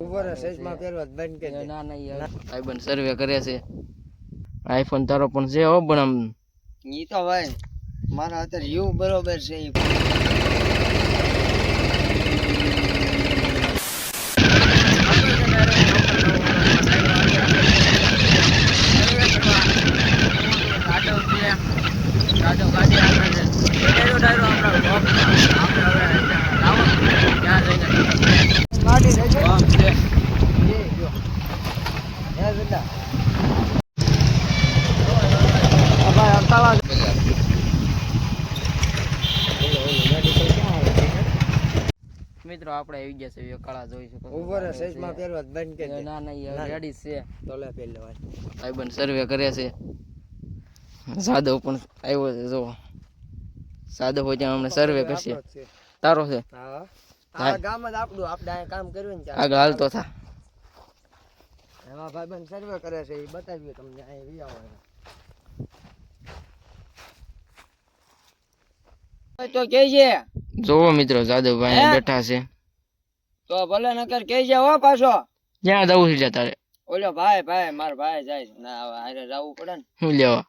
ઉપર સજમાં પહેરવા બંધ કરી દે ના ના યાર ભાઈબંધ સર્વે કરે છે. આઈફોન તારો પણ છે હો, પણ આમ ઈ તો ભાઈ, મારા અત્યારે યુ બરોબર છે ઈ. ગાડી રહેજો એ જો હે બેટા આ ભાઈ અકાળા મિત્રો આપણે આવી ગયા છે કળા જોઈ શકો. ઉપર સજમાં પહેરવા બંધ કરી ના ના રેડી છે. તો લે પહેર લેવાય ભાઈબંધ સર્વે કરે છે. સાદો પણ આવ્યો છે જો સાદો હોય ત્યાં અમને સર્વે કરશે. તારો છે? હા. આ ગામ જ આપણું આપણે કામ કર્યું ને આગળ હાલતો થા. એમાં ભાઈબંધ સર્વે કરે છે એ બતાવ્યું તમને અહીં વી આવો. તો કેજે જોવો મિત્રો જાદવભાઈ ભાઈ બેઠા છે. તો ભલે નકર કેજે હો પાછો. જ્યાં જવું છે તારે? ઓલો ભાઈ ભાઈ મારો ભાઈ જાય ના હારે જવું પડે ને. હું લેવા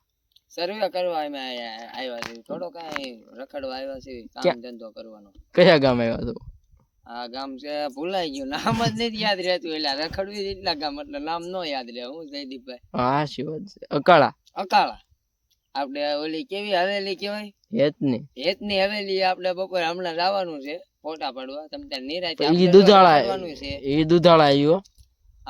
સર્વે કરવા અમે આવ્યા છે થોડો કાંઈ રખડવા આવ્યા છે કામ ધંધો કરવાનો. કયા ગામ આવ્યા તો આ ગામ છે ભૂલાઈ ગયું. નામ જ નથી યાદ રહેતું. એટલે રખડવી એટલા ગામ એટલે નામ નો યાદ રહે. હું જયદીપભાઈ. હા શું વાત છે. અકાળા? અકાળા. આપણે ઓલી કેવી હવેલી કેવાય હેતની. હેતની હવેલી આપણે બપોરે હમણાં જવાનું છે ફોટા પાડવા. તમે ત્યાં નિરાય ઈ દુધાળા છે. દુધાળા આવ્યો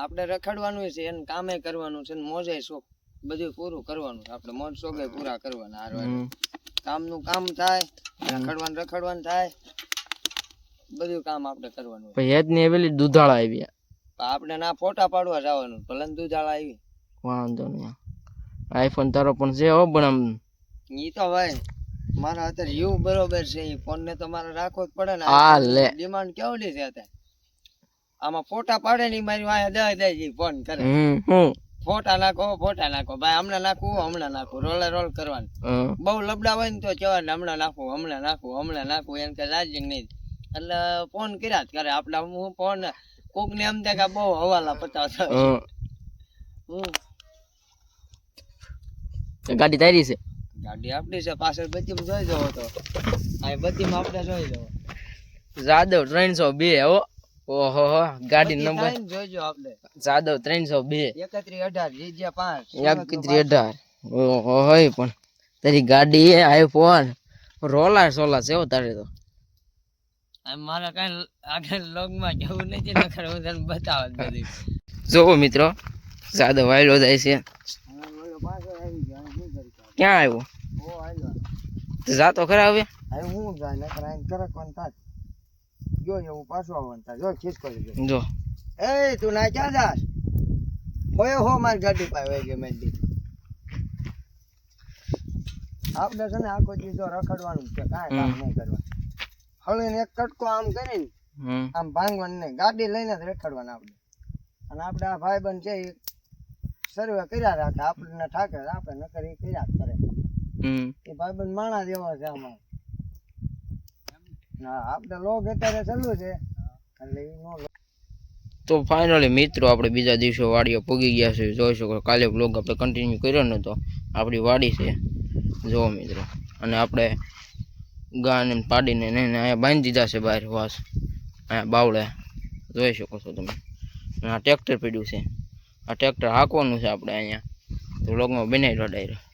આપણે રખડવાનું છે એને કામે કરવાનું છે મોજે શોખ. બધું પૂરું કરવાનું છે. આપણે મોજ શોખે પૂરા કરવાના હારવાર. કામનું કામ થાય રખડવાનું રખડવાનું થાય. બધું કામ આપણે કરવાનું પણ હેતની હવેલી દુધાળા આવ્યા પણ આપણે ના ફોટા પાડવા જવાનું. ભલે દુધાળા આવી વાંધો નહીં. આઈફોન તારો પણ છે હો પણ આમ ઈ તો ભાઈ મારા અત્યારે યુ બરોબર છે ઈ ફોન ને તો મારે રાખવો જ પડે ને. હા લે. ડિમાન્ડ કેવડી છે અત્યારે? આમાં ફોટા પાડે ને મારી વાંહે દઈ દે ઈ ફોન કરે. હમ હું? ફોટા નાખો ફોટા નાખો. ભાઈ હમણાં નાખું હમણાં નાખું. રોલે રોલ કરવાનું. બહુ લબડા હોય ને તો કહેવાય હમણાં નાખું હમણાં નાખું હમણાં નાખું. એમ કે રાજી નહીં. એટલે ફોન કર્યા જ કરે. આપણે હું ફોન કોક ને એમ થાય કે બહુ હવાલા પચાવતા હું. હમ. ગાડી તારી છે? ગાડી આપણી છે પાછળ બધી જોઈ જવો તો. આ બધી આપણે જોઈ જવો. જાદવ ત્રણસો બે હો. ઓહો હો. ગાડી નંબર જોઈજો આપણે. જાદવ ત્રણસો બે. એકત્રી અઢાર જીજ્યા પાંચ એકત્રી અઢાર. ઓહો હોય પણ. તારી ગાડી આઈફોન. રોલા સોલા છે હો તારે તો. મારે કઈ આગળ લોગમાં જવું નથી નખર હું તને બતાવત બધું. જોવો મિત્રો જાદવ વાયલો જાય છે. ક્યાં આવ્યો? જાતો ખરા હવે? હું જાય કરકવાનું થાય જો એવું પાછું આવવાનું થાય જો ખિસકો જ. એ તું ના ક્યાં જાસ હોય હો મારી ગાડી પાસે ગયો મેં આપણે છે ને આખો ચીજો રખડવાનું છે કાંઈ કામ નહીં કરવાનું. હળીને એક કટકો આમ કરીને આમ ભાંગવાનું નહીં. ગાડી લઈને જ રખડવાના આપણે. અને આપણે આ ભાઈબંધ છે સર્વે કર્યા રાખે આપણને ઠાકે આપે નકર એ કર્યા કરે. હમ. એ ભાઈબંધ માણા જેવો છે આમાં ના આપણે લોક અત્યારે ચાલુ છે. એટલે એ નો તો ફાઇનલી મિત્રો આપણે બીજા દિવસે વાડીઓ પૂગી ગયા છે. જોઈ શકો કાલે બ્લોગ આપણે કન્ટિન્યુ કર્યો ને તો આપણી વાડી છે. જુઓ મિત્રો અને આપણે ગાને પાડીને ને અહીંયા બાંધી દીધા છે બહાર વાસ. અહીંયા બાવળે. જોઈ શકો છો તમે. આ ટ્રેક્ટર પીડ્યું છે. આ ટ્રેક્ટર હાંકવાનું છે આપણે અહીંયા. તો બ્લોગમાં બનાવી દો ડાયરેક્ટ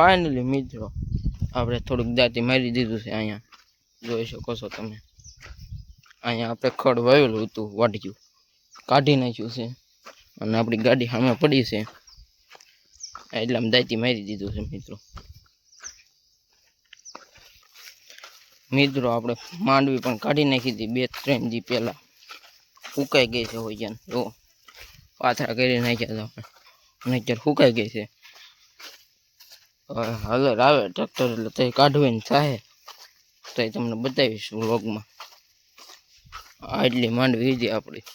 ફાઇનલી મિત્રો આપણે થોડુંક દાંતી મારી દીધું છે અહીંયા જોઈ શકો છો તમે અહીંયા આપણે ખડ વાવેલું હતું વાઢ્યું કાઢી નાખ્યું છે અને આપણી ગાડી સામે પડી છે એટલે આમ દાંતી મારી દીધું છે મિત્રો મિત્રો આપણે માંડવી પણ કાઢી નાખી હતી બે ત્રણ દી પહેલા ફૂંકાઈ ગઈ છે હોય જ્યાં જો પાથરા કરી નાખ્યા હતા અને અત્યારે ફૂંકાઈ ગઈ છે હવે હલર આવે ટ્રેક્ટર એટલે તે કાઢવીને થાય. તો એ તમને બતાવીશ વ્લોગમાં આટલી માંડવી હતી આપણી